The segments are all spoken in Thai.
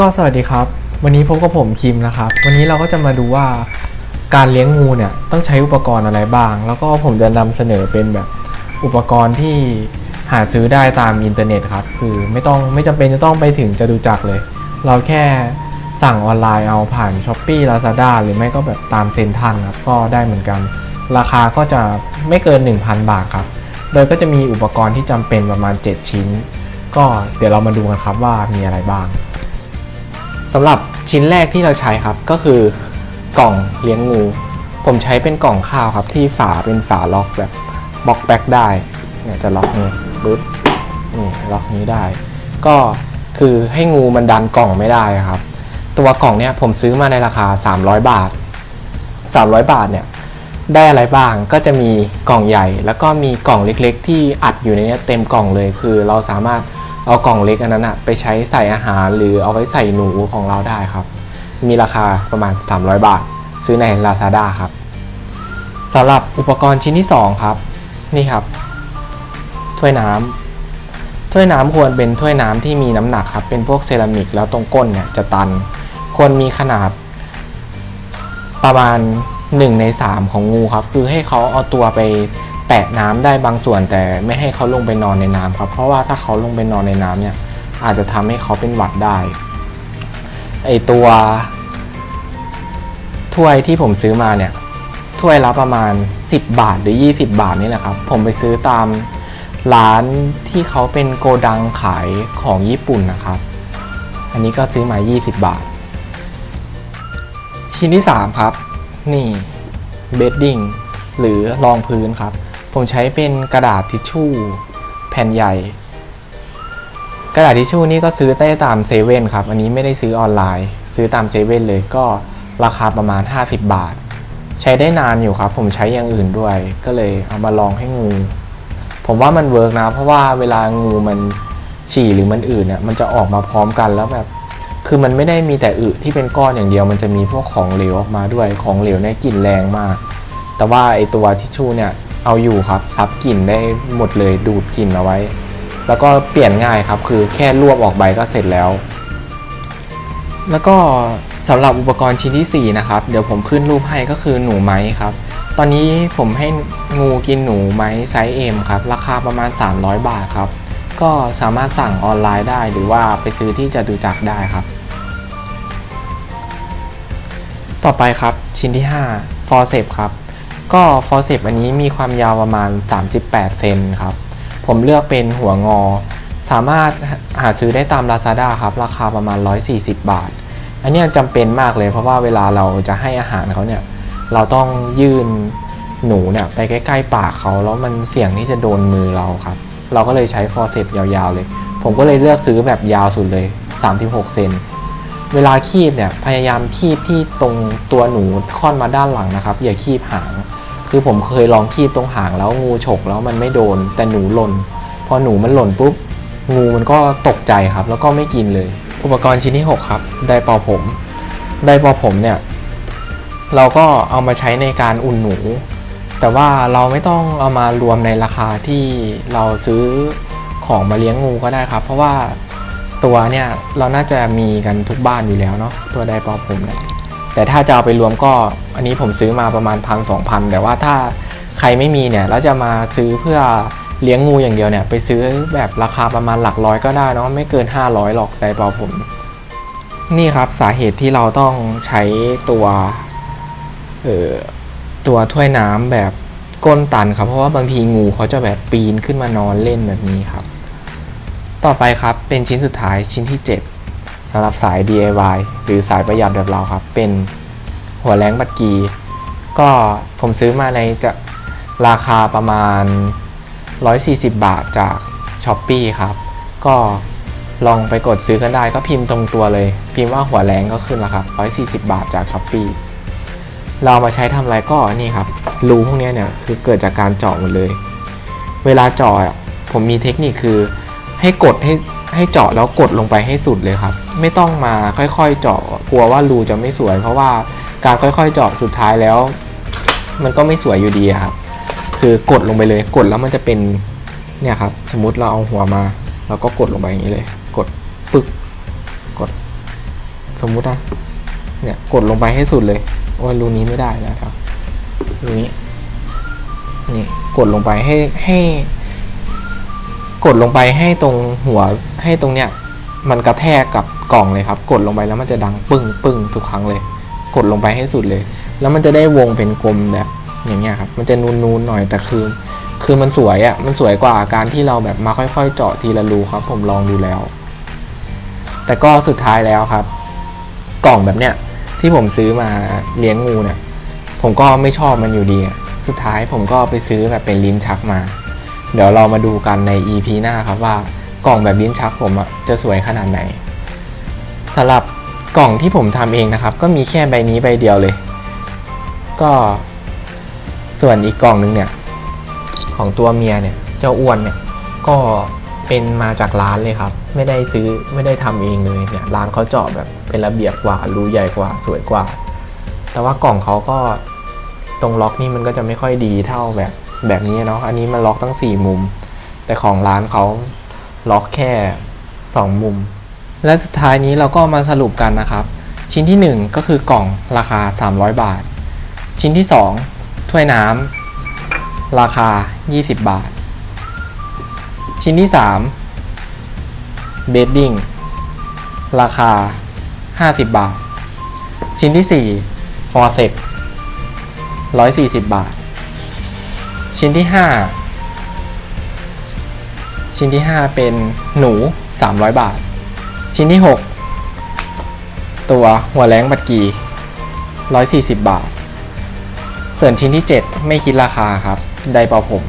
ก็สวัสดีครับ วันนี้พบกับผมคิมนะครับ วันนี้เราก็จะมาดูว่าการเลี้ยงงูเนี่ยต้องใช้อุปกรณ์อะไรบ้าง แล้วก็ผมจะนำเสนอเป็นแบบอุปกรณ์ที่หาซื้อได้ตามอินเทอร์เน็ตครับ คือไม่ต้องไม่จำเป็นจะต้องไปถึงจตุจักเลย เราแค่สั่งออนไลน์เอาผ่าน s h อ p e e Lazada หรือไม่ก็แบบตามเซ็นทรัลครับก็ได้เหมือนกัน ราคาก็จะไม่เกิน 1,000 บาทครับ โดยก็จะมีอุปกรณ์ที่จำเป็นประมาณ 7 ชิ้น ก็เดี๋ยวเรามาดูกันครับว่ามีอะไรบ้าง สำหรับชิ้นแรกที่เราใช้ครับก็คือกล่องเลี้ยงงู ผมใช้เป็นกล่องข้าวครับที่ฝาเป็นฝาล็อกแบบบล็อกแบ็กได้เนี่ยจะล็อกนี้ปึ๊บนี่ล็อกนี้ได้ ก็คือให้งูมันดันกล่องไม่ได้ครับ ตัวกล่องเนี่ยผมซื้อมาในราคา 300 บาท 300 บาทเนี่ยได้อะไรบ้างก็จะมีกล่องใหญ่ แล้วก็มีกล่องเล็กๆ ที่อัดอยู่ในนี้เต็มกล่องเลยคือเราสามารถ เอากล่องเล็กอันนั้นอะไปใช้ใส่อาหารหรือเอาไว้ใส่หนูของเราได้ครับ มีราคาประมาณ 300 บาท ซื้อใน Lazada ครับสำหรับอุปกรณ์ชิ้นที่ 2 ครับ นี่ครับ ถ้วยน้ำถ้วยน้ำควรเป็นถ้วยน้ำที่มีน้ำหนักครับ เป็นพวกเซรามิกแล้วตรงก้นเนี่ยจะตัน ควรมีขนาดประมาณ 1 ใน 3 ของงูครับ คือให้เขาเอาตัวไป แตะน้ำได้บางส่วนแต่ไม่ให้เขาลงไปนอนในน้ำครับ เพราะว่าถ้าเขาลงไปนอนในน้ำเนี่ย อาจจะทำให้เขาเป็นหวัดได้ไอตัวถ้วยที่ผมซื้อมาเนี่ยถ้วยละประมาณ 10 บาทหรือ 20 บาทนี่แหละครับ ผมไปซื้อตามร้านที่เขาเป็นโกดังขายของญี่ปุ่นนะครับ อันนี้ก็ซื้อมา 20 บาท ชิ้นที่ 3 ครับ นี่เบดดิ้งหรือรองพื้นครับ ผมใช้เป็นกระดาษทิชชู่ แผ่นใหญ่ กระดาษทิชชู่นี่ก็ซื้อได้ตามเซเว่นครับ อันนี้ไม่ได้ซื้อออนไลน์ ซื้อตามเซเว่นเลยก็ราคาประมาณ 50 บาท ใช้ได้นานอยู่ครับ ผมใช้อย่างอื่นด้วย ก็เลยเอามาลองให้งู ผมว่ามันเวิร์กนะ เพราะว่าเวลางูมันฉี่หรือมันอื่นเนี่ยมันจะออกมาพร้อมกันแล้วแบบคือมันไม่ได้มีแต่อึที่เป็นก้อนอย่างเดียว มันจะมีพวกของเหลวออกมาด้วยของเหลวเนี่ยกลิ่นแรงมาก แต่ว่าไอตัวทิชชู่เนี่ย เอาอยู่ครับซับกลิ่นได้หมดเลยดูดกลิ่นเอาไว้ แล้วก็เปลี่ยนง่ายครับคือแค่รวบออกใบก็เสร็จแล้ว แล้วก็สำหรับอุปกรณ์ชิ้นที่ 4 นะครับ เดี๋ยวผมขึ้นรูปให้ก็คือหนูไม้ครับ ตอนนี้ผมให้งูกินหนูไม้ไซส์เอ็มครับ ราคาประมาณ 300 บาทครับ ก็สามารถสั่งออนไลน์ได้หรือว่าไปซื้อที่จตุจักได้ครับ ต่อไปครับชิ้นที่5ฟอร์เซปครับ ก็ฟอร์เซปอันนี้มีความยาวประมาณ 38 เซนครับ ผมเลือกเป็นหัวงอ สามารถหาซื้อได้ตาม Lazada ครับ ราคาประมาณ 140 บาท อันนี้จำเป็นมากเลยเพราะว่าเวลาเราจะให้อาหารเขาเนี่ย เราต้องยื่นหนูเนี่ยไปใกล้ๆปากเขาแล้วมันเสี่ยงที่จะโดนมือเราครับ เราก็เลยใช้ฟอร์เซปยาวๆเลย ผมก็เลยเลือกซื้อแบบยาวสุดเลย 36 เซนเวลาคีบเนี่ยพยายามคีบที่ตรงตัวหนูค่อนมาด้านหลังนะครับ อย่าคีบหาง คือผมเคยลองคีบตรงหางแล้วงูฉกแล้วมันไม่โดน แต่หนูหล่น พอหนูมันหล่นปุ๊บ งูมันก็ตกใจครับ แล้วก็ไม่กินเลย อุปกรณ์ชิ้นที่ 6 ครับ ไดเป่าผม ไดเป่าผมเนี่ย เราก็เอามาใช้ในการอุ่นหนู แต่ว่าเราไม่ต้องเอามารวมในราคาที่เราซื้อของมาเลี้ยงงูก็ได้ครับ เพราะว่าตัวเนี่ยเราน่าจะมีกันทุกบ้านอยู่แล้วเนาะตัวไดเป่าผมเนี่ย แต่ถ้าจะเอาไปรวมก็อันนี้ผมซื้อมาประมาณพันสองพันแต่ว่าถ้าใครไม่มีเนี่ยแล้วจะมาซื้อเพื่อเลี้ยงงูอย่างเดียวเนี่ยไปซื้อแบบราคาประมาณหลักร้อยก็ได้เนาะไม่เกิน 500หรอกไดร์เป่าผม นี่ครับสาเหตุที่เราต้องใช้ตัวเอ่อตัวถ้วยน้ำแบบก้นตันครับเพราะว่าบางทีงูเขาจะแบบปีนขึ้นมานอนเล่นแบบนี้ครับ ต่อไปครับเป็นชิ้นสุดท้ายชิ้นที่ 7ำหรับสาย DIY หรือสายประหยัดแบบเราครับ เป็นหัวแรงบัตรกี ก็ผมซื้อมาในจะราคาประมาณ 140 บาทจาก s h อ p e e ครับ ก็ลองไปกดซื้อกันได้ก็พิมพ์ตรงตัวเลย พิมพ์ว่าหัวแรงก็ขึ้นแล้วครับ 140 บาทจาก s h อ p e e เรามาใช้ทำอะไรก็นี่ครับ รูพวกนี้เนี่ยคือเกิดจากการเจาะหมดเลย เวลาเจาะอะผมมีเทคนิคคือให้กดให้ ให้เจาะแล้วกดลงไปให้สุดเลยครับ ไม่ต้องมาค่อยๆเจาะกลัวว่ารูจะไม่สวย เพราะว่าการค่อยๆเจาะสุดท้ายแล้ว มันก็ไม่สวยอยู่ดีครับ คือกดลงไปเลยกดแล้วมันจะเป็นเนี่ยครับ สมมติเราเอาหัวมาเราก็กดลงไปอย่างนี้เลย กดปึ๊กกด สมมุตินะเนี่ยกดลงไปให้สุดเลยโอ้ยรูนี้ไม่ได้แล้วครับรูนี้นี่กดลงไปให้ให้ กดลงไปให้ตรงหัวให้ตรงเนี้ยมันกระแทกกับกล่องเลยครับ กดลงไปแล้วมันจะดังปึ้งปึ้งทุกครั้งเลย กดลงไปให้สุดเลย แล้วมันจะได้วงเป็นกลมแบบอย่างเงี้ยครับ มันจะนูนๆหน่อยแต่คือ คือมันสวยอะ่ะมันสวยกว่าการที่เราแบบมาค่อยๆ เจาะทีละรูครับ ผมลองดูแล้ว แต่ก็สุดท้ายแล้วครับ กล่องแบบเนี้ยที่ผมซื้อมาเลี้ยงงูเนี่ยผมก็ไม่ชอบมันอยู่ดี สุดท้ายผมก็ไปซื้อแบบเป็นลิ้นชักมา เดี๋ยวเรามาดูกันใน EP หน้าครับว่ากล่องแบบลิ้นชักผมอะจะสวยขนาดไหนสำหรับกล่องที่ผมทำเองนะครับ ก็มีแค่ใบนี้ใบเดียวเลย ก็ส่วนอีกกล่องนึงเนี่ย ของตัวเมียเนี่ยเจ้าอ้วนเนี่ยก็เป็นมาจากร้านเลยครับ ไม่ได้ซื้อไม่ได้ทำเองเลยเนี่ยร้านเขาเจาะแบบเป็นระเบียบกว่ารูใหญ่กว่าสวยกว่า แต่ว่ากล่องเขาก็ตรงล็อกนี่มันก็จะไม่ค่อยดีเท่าแบบ แบบนี้เนาะอันนี้มันล็อกตั้ง 4 มุม แต่ของร้านเขาล็อกแค่ 2 มุม และสุดท้ายนี้เราก็มาสรุปกันนะครับ ชิ้นที่ 1 ก็คือกล่องราคา 300 บาท ชิ้นที่ 2 ถ้วยน้ำราคา 20 บาท ชิ้นที่ 3 เบดดิ้งราคา 50 บาท ชิ้นที่ 4 ฟอร์เซก140 บาท ชิ้นที่ 5 ชิ้นที่ 5 เป็นหนู 300 บาท ชิ้นที่ 6 ตัวหัวแรงบัดกี 140 บาท ส่วนชิ้นที่ 7 ไม่คิดราคาครับ ไดเป่าผม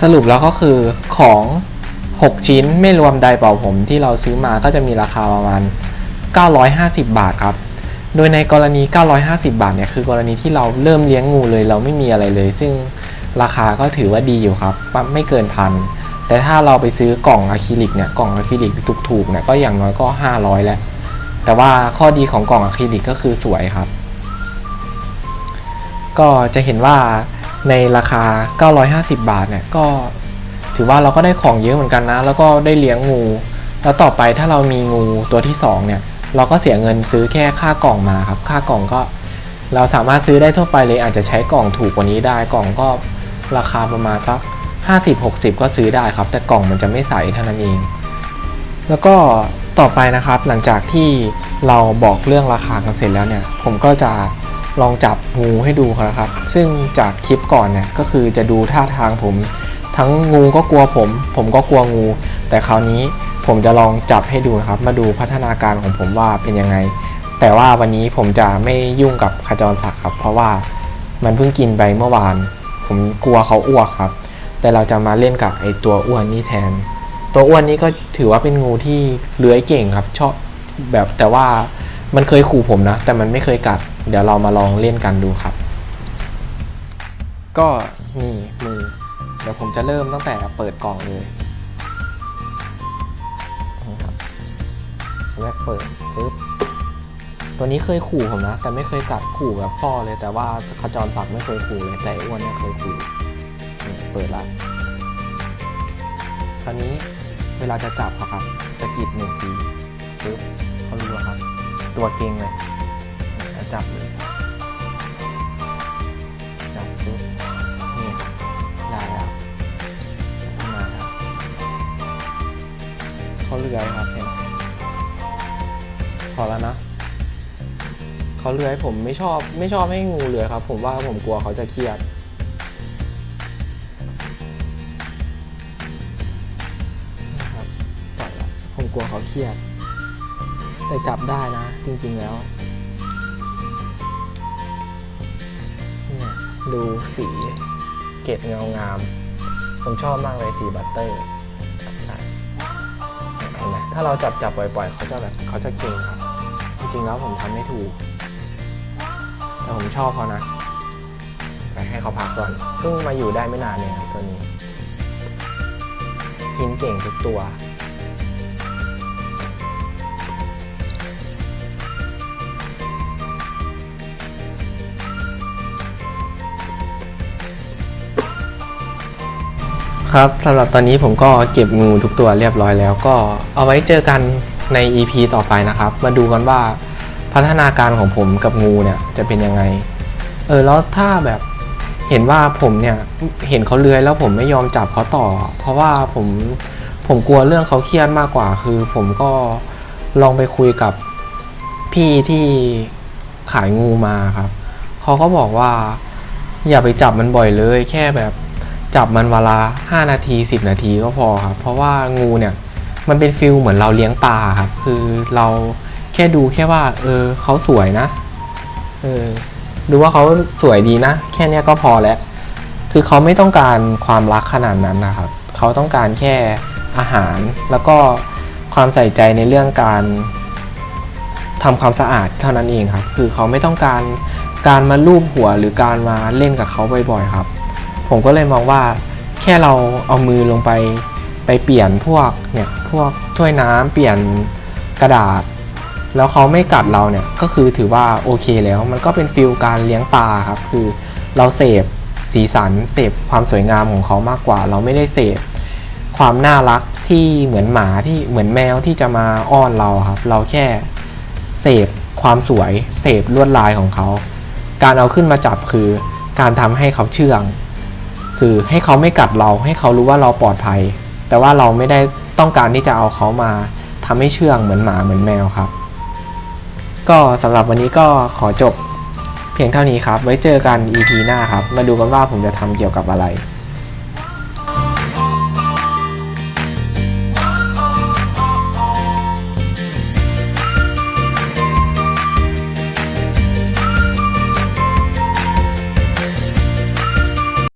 สรุปแล้วก็คือของ 6 ชิ้นไม่รวมไดเป่าผมที่เราซื้อมาก็จะมีราคาประมาณ 950 บาทครับ โดยในกรณี 950 บาทเนี่ยคือกรณีที่เราเริ่มเลี้ยงงูเลย เราไม่มีอะไรเลย ซึ่งราคาก็ถือว่าดีอยู่ครับไม่เกินพันแต่ถ้าเราไปซื้อกล่องอะคริลิกเนี่ยกล่องอะคริลิกถูกๆเนี่ยก็อย่างน้อยก็ 500 แล้ว แต่ว่าข้อดีของกล่องอะคริลิกก็คือสวยครับ ก็จะเห็นว่าในราคา 950 บาทเนี่ยก็ถือว่าเราก็ได้ของเยอะเหมือนกันนะ แล้วก็ได้เลี้ยงงู แล้วต่อไปถ้าเรามีงูตัวที่2เนี่ย เราก็เสียเงินซื้อแค่ค่ากล่องมาครับ ค่ากล่องก็เราสามารถซื้อได้ทั่วไปเลยอาจจะใช้กล่องถูกกว่านี้ได้กล่องก็ราคาประมาณสัก 50-60 ก็ซื้อได้ครับ แต่กล่องมันจะไม่ใสเท่านั้นเอง แล้วก็ต่อไปนะครับหลังจากที่เราบอกเรื่องราคากันเสร็จแล้วเนี่ย ผมก็จะลองจับงูให้ดูครับ ซึ่งจากคลิปก่อนเนี่ยก็คือจะดูท่าทางผม ทั้งงูก็กลัวผม ผมก็กลัวงู แต่คราวนี้ ผมจะลองจับให้ดูนะครับ มาดูพัฒนาการของผมว่าเป็นยังไง แต่ว่าวันนี้ผมจะไม่ยุ่งกับขจรศักดิ์ครับ เพราะว่ามันเพิ่งกินไปเมื่อวาน ผมกลัวเขาอ้วกครับ แต่เราจะมาเล่นกับไอตัวอ้วนนี่แทน ตัวอ้วนนี้ก็ถือว่าเป็นงูที่เลื้อยเก่งครับ ชอบแบบแต่ว่ามันเคยขู่ผมนะ แต่มันไม่เคยกัด เดี๋ยวเรามาลองเล่นกันดูครับ ก็นี่มือเดี๋ยวผมจะเริ่มตั้งแต่เปิดกล่องเลย เปิดปึ๊บตัวนี้เคยขู่ผมนะ แต่ไม่เคยกัดขู่แบบฟอเลย แต่ว่าขจรศักดิ์ไม่เคยขู่เลยแต่อ้วนเนี่ยเคยขู่นี่เปิดละคราวนี้เวลาจะจับครับสกิดหนึ่งทีปึ๊บเขารู้ครับ ตัวเก่งเลยจับเลยจับปึ๊บนี่ครับได้แล้วนมาครับเขาเลือยครับเพอแล้วนะเขาเลื้อยผมไม่ชอบไม่ชอบให้งูเลื้อยครับ ผมว่าผมกลัวเขาจะเครียด นะครับปล่อยละผมกลัวเขาเครียด แต่จับได้นะ จริง ๆแล้วเนี่ยดูสีเกล็ดเงางาม ผมชอบมากเลยสีบัตเตอร์ถ้าเราจับจับปล่อยๆเขาจะแบบเขาจะเก่งครับ จริงๆแล้วผมทำไม่ถูก แต่ผมชอบเขานะ แต่ให้เขาพักก่อน เพิ่งมาอยู่ได้ไม่นานเนี่ยครับตัวนี้ กินเก่งทุกตัว ครับสำหรับตอนนี้ผมก็เก็บงูทุกตัวเรียบร้อยแล้วก็เอาไว้เจอกัน ใน EP ต่อไปนะครับ มาดูกันว่าพัฒนาการของผมกับงูเนี่ยจะเป็นยังไง เออแล้วถ้าแบบเห็นว่าผมเนี่ยเห็นเขาเลื้อยแล้วผมไม่ยอมจับเขาต่อ เพราะว่าผมผมกลัวเรื่องเขาเครียดมากกว่า คือผมก็ลองไปคุยกับพี่ที่ขายงูมาครับเขาก็บอกว่า อย่าไปจับมันบ่อยเลย แค่แบบจับมันเวลา 5 นาที 10 นาทีก็พอครับเพราะว่างูเนี่ย มันเป็นฟิลเหมือนเราเลี้ยงปลาครับ คือเราแค่ดูแค่ว่า เออเขาสวยนะ เออ ดูว่าเขาสวยดีนะ แค่นี้ก็พอแล้ว คือเขาไม่ต้องการความรักขนาดนั้นนะครับ เขาต้องการแค่อาหาร แล้วก็ความใส่ใจในเรื่องการทำความสะอาดเท่านั้นเองครับ คือเขาไม่ต้องการการมาลูบหัวหรือการมาเล่นกับเขาบ่อยๆครับ ผมก็เลยมองว่าแค่เราเอามือลงไป ไปเปลี่ยนพวกเนี่ยพวกถ้วยน้ำเปลี่ยนกระดาษ แล้วเขาไม่กัดเราเนี่ยก็คือถือว่าโอเคแล้ว มันก็เป็นฟิลการเลี้ยงปลาครับคือเราเสพสีสันเสพความสวยงามของเขามากกว่า เราไม่ได้เสพความน่ารักที่เหมือนหมาที่เหมือนแมวที่จะมาอ้อนเราครับ เราแค่เสพความสวยเสพลวดลายของเขา การเอาขึ้นมาจับคือการทำให้เขาเชื่อง คือให้เขาไม่กัดเราให้เขารู้ว่าเราปลอดภัย แต่ว่าเราไม่ได้ต้องการที่จะเอาเขามาทำให้เชื่องเหมือนหมาเหมือนแมวครับ ก็สำหรับวันนี้ก็ขอจบเพียงเท่านี้ครับ ไว้เจอกัน EP หน้าครับ มาดูกันว่าผมจะทำเกี่ยวกับอะไร